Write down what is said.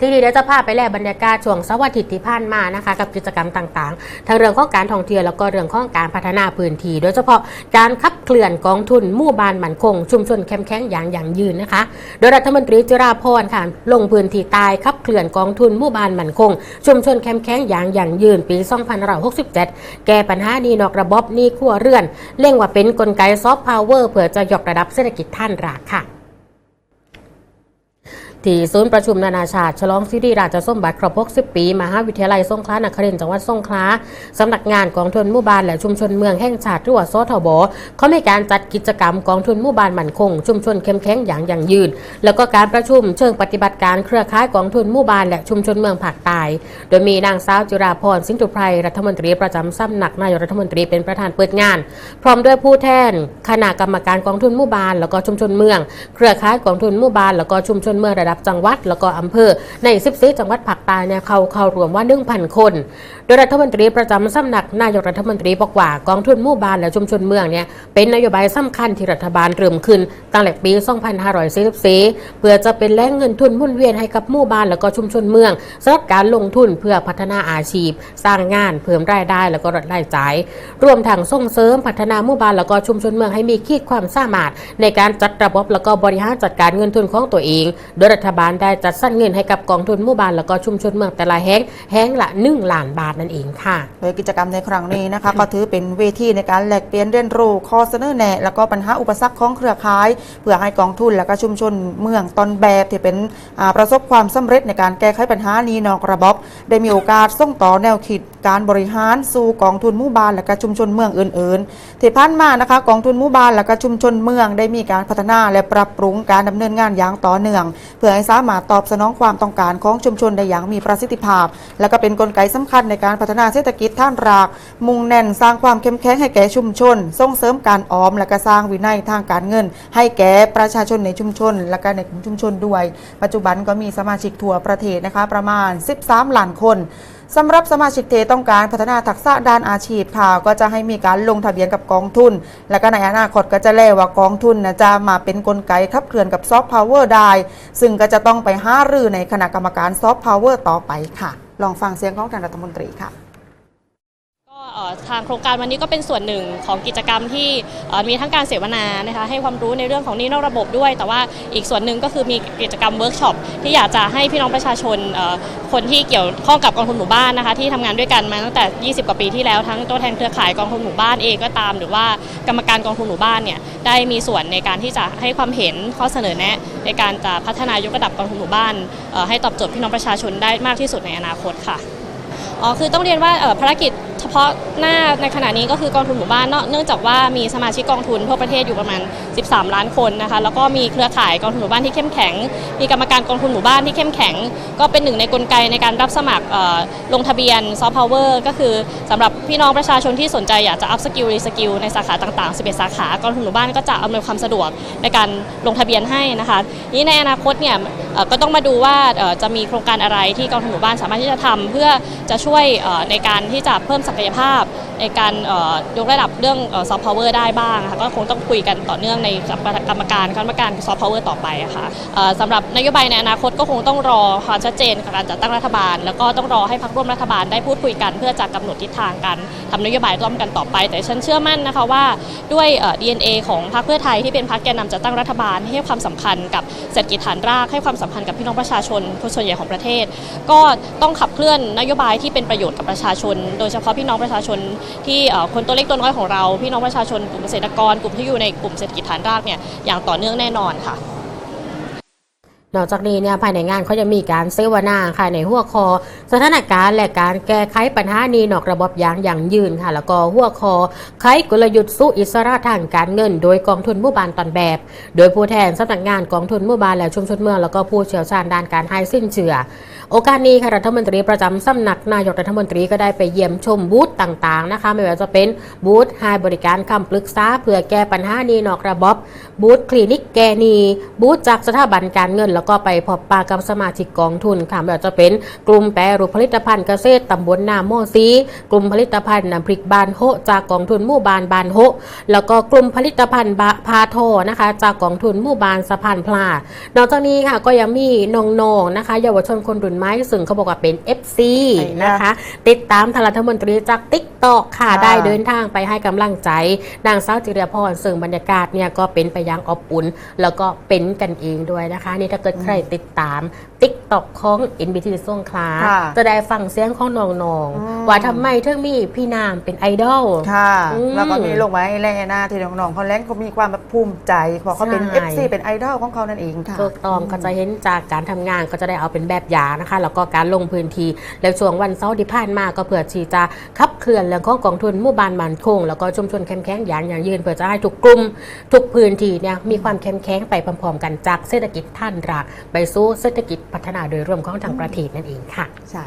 ที่นี่เดี๋ยวจะพาไปแลบรรยากาศช่วงสาร์อาทิตย์ที่ผ่านมานะคะ กับกิจกรรมต่างๆ ทั้งเรื่องของการท่องเที่ยวแล้วก็เรื่องของการพัฒนาพื้นที่โดยเฉพาะการขับเคลื่อนกองทุนมู่บ้านมั่นคง ชุมชนเข้มแข็งอย่างยั่งยืนนะคะ โดยรัฐมนตรีจิราพรค่ะลงพื้นที่ใตายขับเคลื่อนกองทุนมู่บ้านมั่นคง ชุมชนเข้มแข็งอย่างยั่งยืนปี 2567 แก้ปัญหานี้นอกระบบหนี้ครัวเรือนเร่งว่าเป็นกลไกซอฟต์พาวเวอร์เพื่อจะยกระดับเศรษฐกิจท่านรากค่ะ ที่ศูนย์ประชุมนานาชาติฉลองสิริราชสมบัติครบ60 ปี มหาวิทยาลัยสงขลานครินทร์จังหวัดสงขลาสำนักงานกองทุนหมู่บ้านและชุมชนเมืองแห่งชาติหรือว่าสทบเขามีการจัดกิจกรรมกองทุนหมู่บ้านมั่นคง ชุมชนเข้มแข็งอย่างยั่งยืน แล้วก็การประชุมเชิงปฏิบัติการเครือข่ายกองทุนหมู่บ้านและชุมชนเมืองภาคใต้โดยมีนางสาวจิราพรสิงห์ตุไพรรัฐมนตรีประจำสำนักนายกรัฐมนตรีเป็นประธานเปิดงาน พร้อมด้วยผู้แทนคณะกรรมการกองทุนหมู่บ้านแล้วก็ชุมชนเมือง เครือข่ายกองทุนหมู่บ้านแล้วก็ชุมชนเมืองระดับจังหวัดแล้วก็อำเภอใน 14 จังหวัดภาคใต้เนี่ยเขาเข้ารวมว่า 1,000 คน โดยรัฐมนตรีประจำสำนักนายกรัฐมนตรีบอกว่ากองทุนหมู่บ้านและชุมชนเมืองเนี่ยเป็นนโยบายสำคัญที่รัฐบาลเริ่มขึ้นตั้งแต่ปี 2544 เพื่อจะเป็นแหล่งเงินทุนหมุนเวียนให้กับหมู่บ้านแล้วก็ชุมชนเมืองสำหรับการลงทุนเพื่อพัฒนาอาชีพ สร้างงานเพิ่มรายได้แล้วก็ลดรายจ่าย รวมทั้งส่งเสริมพัฒนาหมู่บ้านแล้วก็ชุมชนเมืองให้มีขีดความสามารถ ในการจัดระบบแล้วก็บริหารจัดการเงินทุนของตัวเอง โดยรัฐบาลได้จัดสรรเงินให้กับกองทุนหมู่บ้านแล้วก็ชุมชนเมืองแต่ละแห่งแห่งละ1ล้านบาทนั่นเองค่ะ โดยกิจกรรมในครั้งนี้นะคะ ก็ถือเป็นเวทีในการแลกเปลี่ยนเรียนรู้ข้อเสนอแนะ แล้วก็ปัญหาอุปสรรคของเครือข่าย เพื่อให้กองทุนและก็ชุมชนเมืองตอนแบบที่เป็นประสบความสำเร็จในการแก้ไขปัญหานี้นอกระบบได้มีโอกาสส่งต่อแนวคิดการบริหารสู่กองทุนหมู่บ้านและก็ชุมชนเมืองอื่นๆที่ผ่านมานะคะกองทุนหมู่บ้านและก็ชุมชนเมืองได้มีการพัฒนาและปรับปรุงการดำเนินงานอย่างต่อเนื่อง เพื่อให้สามารถตอบสนองความต้องการของชุมชนได้อย่างมีประสิทธิภาพ และก็เป็นกลไกสำคัญในการการพัฒนาเศรษฐกิจท่านราก มุ่งแน่นสร้างความเข้มแข็งให้แก่ชุมชน ส่งเสริมการออมและก็สร้างวินัยทางการเงิน ให้แก่ประชาชนในชุมชน และก็ในกลุ่มชุมชนด้วย ปัจจุบันก็มีสมาชิกทั่วประเทศนะคะประมาณ 13 ล้านคนสำหรับสมาชิกเทต้องการพัฒนาทักษะด้านอาชีพค่ะก็จะให้มีการลงทะเบียนกับกองทุน และก็ในอนาคตก็จะแล่ว่ากองทุนนะจะมาเป็นกลไกขับเคลื่อนกับซอฟต์พาวเวอร์ได้ ซึ่งก็จะต้องไปห้ารือในคณะกรรมการซอฟต์พาวเวอร์ต่อไปค่ะ ลองฟังเสียงของท่านรัฐมนตรีค่ะ ทางโครงการวันนี้ก็เป็นส่วนหนึ่งของกิจกรรมที่มีทั้งการเสวนานะคะให้ความรู้ในเรื่องของนี้นอกระบบด้วย แต่ว่าอีกส่วนหนึ่งก็คือมีกิจกรรมเวิร์กช็อปที่อยากจะให้พี่น้องประชาชนคนที่เกี่ยวข้องกับกองทุนหมู่บ้านนะคะที่ทำงานด้วยกันมาตั้งแต่ 20 กว่าปีที่แล้วทั้งตัวแทนเครือข่ายกองทุนหมู่บ้านเองก็ตาม หรือว่ากรรมการกองทุนหมู่บ้านเนี่ยได้มีส่วนในการที่จะให้ความเห็นข้อเสนอแนะ ในการจะพัฒนายกระดับกองทุนหมู่บ้านให้ตอบโจทย์พี่น้องประชาชนได้มากที่สุดในอนาคตค่ะอ๋อคือต้องเรียนว่าภารกิจ ฉพาะหน้าในขณะนี้ก็คือกองทุนหมู่บ้านเนอะเนื่องจากว่ามีสมาชิกกองทุนทั่วประเทศอยู่ประมาณ 13 ล้านคนนะคะแล้วก็มีเครือข่ายกองทุนหมู่บ้านที่เข้มแข็ง มีกรรมการกองทุนหมู่บ้านที่เข้มแข็ง ก็เป็นหนึ่งในกลไกในการรับสมัครลงทะเบียนซอฟต์พาวเวอร์ก็คือสำหรับพี่น้องประชาชนที่สนใจอยากจะอัพสกิลรีสกิลในสาขาต่างๆ 11 สาขากองทุนหมู่บ้านก็จะอำนวยความสะดวกในการลงทะเบียนให้นะคะนี้ในอนาคตเนี่ยก็ต้องมาดูว่าจะมีโครงการอะไรที่กองทุนหมู่บ้านสามารถที่จะทำเพื่อจะช่วยในการที่จะเพิ่มศักยภาพ ในการยกระดับเรื่องซอฟต์พาวเวอร์ได้บ้างค่ะก็คงต้องคุยกันต่อเนื่องในกรรมการคณะกรรมการซอฟต์พาวเวอร์ต่อไปค่ะสำหรับนโยบายในอนาคตก็คงต้องรอความชัดเจนการจัดตั้งรัฐบาล แล้วก็ต้องรอให้พรรคร่วมรัฐบาลได้พูดคุยกัน เพื่อจะกำหนดทิศทางการทำนโยบายร่วมกันต่อไป แต่ฉันเชื่อมั่นนะคะว่าด้วยเอ่อ DNA ของพรรคเพื่อไทยที่เป็นพรรคแกนนำจัดตั้งรัฐบาลให้ความสำคัญกับเศรษฐกิจฐานรากให้ความสำคัญกับพี่น้องประชาชนคนส่วนใหญ่ของประเทศ ก็ต้องขับเคลื่อนนโยบายที่เป็นประโยชน์กับประชาชน โดยเฉพาะพี่น้องประชาชนที่คนตัวเล็กตัวน้อยของเรา พี่น้องประชาชนกลุ่มเกษตรกรกลุ่มที่อยู่ในกลุ่มเศรษฐกิจฐานรากเนี่ยอย่างต่อเนื่องแน่นอนค่ะ นอกจากนี้เนี่ยภายในงานเขาจะมีการเสวนาค่ะในหัวคอ สถานการณ์และการแก้ไขปัญหานี้นอกระบบอย่างอยั่งยืนค่ะ แล้วก็หัวคอไขกลยุทธ์สู้อิสระทางการเงิน โดยกองทุนหมู่บ้านตอนแบบ โดยผู้แทนสำนักงานกองทุนหมู่บ้านและชุมชนเมืองแล้วก็ผู้เชี่ยวชาญด้านการให้สิ้นเชื่อ โอกาสนี้ค่ะรัฐมนตรีประจำสำนักนายกรัฐมนตรีก็ได้ไปเยี่ยมชมบูธต่างๆนะคะ ไม่ว่าจะเป็นบูธให้บริการคำปรึกษาเพื่อแก้ปัญหานี้นอกระบบบูธคลินิกแกนีบูธจากสถาบันการเงินแล้วก็ไปพบปะกับสมาชิกกองทุนค่ะไม่ว่าจะเป็นกลุ่มแปรรูปผลิตภัณฑ์เกษตรตำบลนาโมซีกลุ่มผลิตภัณฑ์น้ำพริกบานโฮจากกองทุนหมู่บานบานโฮแล้วก็กลุ่มผลิตภัณฑ์บะพาโทนะคะ จากกองทุนหมู่บานสะพานพลานอกจากนี้ค่ะก็ยังมีน้องๆนะคะ เยาวชนคนรุ่นใหม่ซึ่งเขาบอกว่าเป็น FC นะคะ ติดตามทางรัฐมนตรีจากติ๊กตอกค่ะค่ะได้เดินทางไปให้กำลังใจ นางสาวจิรพรซึ่งบรรยากาศเนี่ยก็เป็นไปอยังอบอุ่น แล้วก็เป็นกันเองด้วยนะคะ นี่ถ้าเกิดใครติดตาม ติ๊กตอกของ NBT ส่งคลาค่ะจะได้ฟังเสียงของน้องอืม ๆว่าทำไมถึงมีพี่นามเป็นไอดอล ค่ะอืมแล้วก็มีลงไว้แล่หน้าที่น้องๆเขาแล้งเขามีความแบบภูมิใจเพราะเขาเป็น ใช่ FC เป็นไอดอลของเขานั่นเองค่ะ ถูกต้องก็จะเห็นจากการทำงานก็จะได้เอาเป็นแบบอย่างนะคะ แล้วก็การลงพื้นที่แล้วช่วงวันเสาร์ที่ผ่านมาก็เพื่อที่จะขับเคลื่อนเรื่องของกองทุนหมู่บ้านมันคง แล้วก็ชุมชนเข้มแข็งอย่างอย่างยืนเพื่อจะให้ทุกกลุ่มทุกพื้นที่เนี่ยมีความเข้มแข็งไปพร้อมๆกันจากเศรษฐกิจท่านรากไปสู่เศรษฐกิจพัฒนาโดยรวมของทางประเทศนั่นเองค่ะใช่